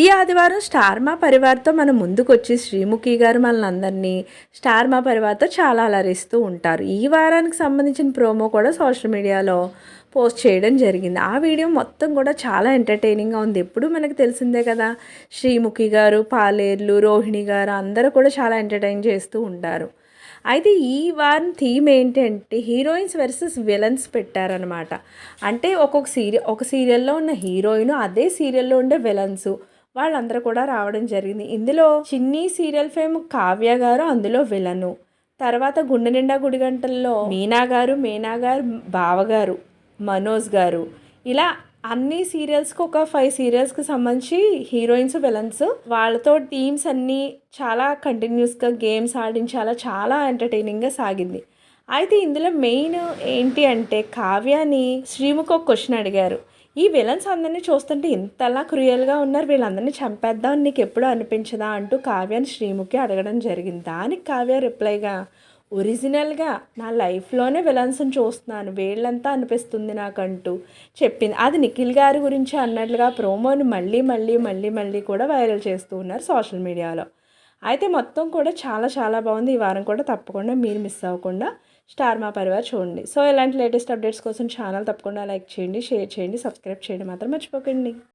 ప్రతి ఆదివారం స్టార్ మా పరివార్తో మనం ముందుకొచ్చి శ్రీముఖి గారు మనల్ని అందరినీ స్టార్ మా పరివార్తో చాలా అలరిస్తూ ఉంటారు. ఈ వారానికి సంబంధించిన ప్రోమో కూడా సోషల్ మీడియాలో పోస్ట్ చేయడం జరిగింది. ఆ వీడియో మొత్తం కూడా చాలా ఎంటర్టైనింగ్గా ఉంది. ఎప్పుడు మనకు తెలిసిందే కదా శ్రీముఖి గారు పాలేర్లు రోహిణి గారు అందరూ కూడా చాలా ఎంటర్టైన్ చేస్తూ ఉంటారు. అయితే ఈ వారం థీమ్ ఏంటంటే హీరోయిన్స్ వర్సెస్ విలన్స్ పెట్టారనమాట అంటే ఒక్కొక్క సీరియల్ ఒక సీరియల్లో ఉన్న హీరోయిన్ అదే సీరియల్లో ఉండే విలన్స్. వాళ్ళందరూ కూడా రావడం జరిగింది. ఇందులో చిన్ని సీరియల్ ఫేమ్ కావ్య గారు అందులో విలను. తర్వాత గుండె నిండా గుడిగంటల్లో మీనా గారు మీనా గారు బావగారు మనోజ్ గారు. ఇలా అన్ని సీరియల్స్కి ఒక ఫైవ్ సీరియల్స్కి సంబంధించి హీరోయిన్స్ విలన్స్ వాళ్ళతో టీమ్స్ అన్నీ చాలా కంటిన్యూస్గా గేమ్స్ ఆడించాలా చాలా ఎంటర్టైనింగ్గా సాగింది. అయితే ఇందులో మెయిన్ ఏంటి అంటే కావ్యాని శ్రీముఖ ఒక క్వశ్చన్ అడిగారు. ఈ విలన్స్ అందరినీ చూస్తుంటే ఇంతలా క్రూయల్గా ఉన్నారు. వీళ్ళందరినీ చంపేద్దాం నీకు ఎప్పుడు అనిపించదా అంటూ కావ్యాన్ని శ్రీముఖి అడగడం జరిగింది. దానికి కావ్య రిప్లైగా ఒరిజినల్గా నా లైఫ్లోనే విలన్స్ని చూస్తున్నాను. వీళ్ళంతా అనిపిస్తుంది నాకంటూ చెప్పింది. అది నిఖిల్ గారి గురించి అన్నట్లుగా ప్రోమోని మళ్ళీ మళ్ళీ మళ్ళీ మళ్ళీ కూడా వైరల్ చేస్తూ ఉన్నారు సోషల్ మీడియాలో. అయితే మొత్తం కూడా చాలా చాలా బాగుంది. ఈ వారం కూడా తప్పకుండా మీరు మిస్ అవ్వకుండా స్టార్ మా పరివార్ చూడండి. సో ఇలాంటి లేటెస్ట్ అప్డేట్స్ కోసం ఛానల్ తప్పకుండా లైక్ చేయండి షేర్ చేయండి సబ్స్క్రైబ్ చేయడం మాత్రం మర్చిపోకండి.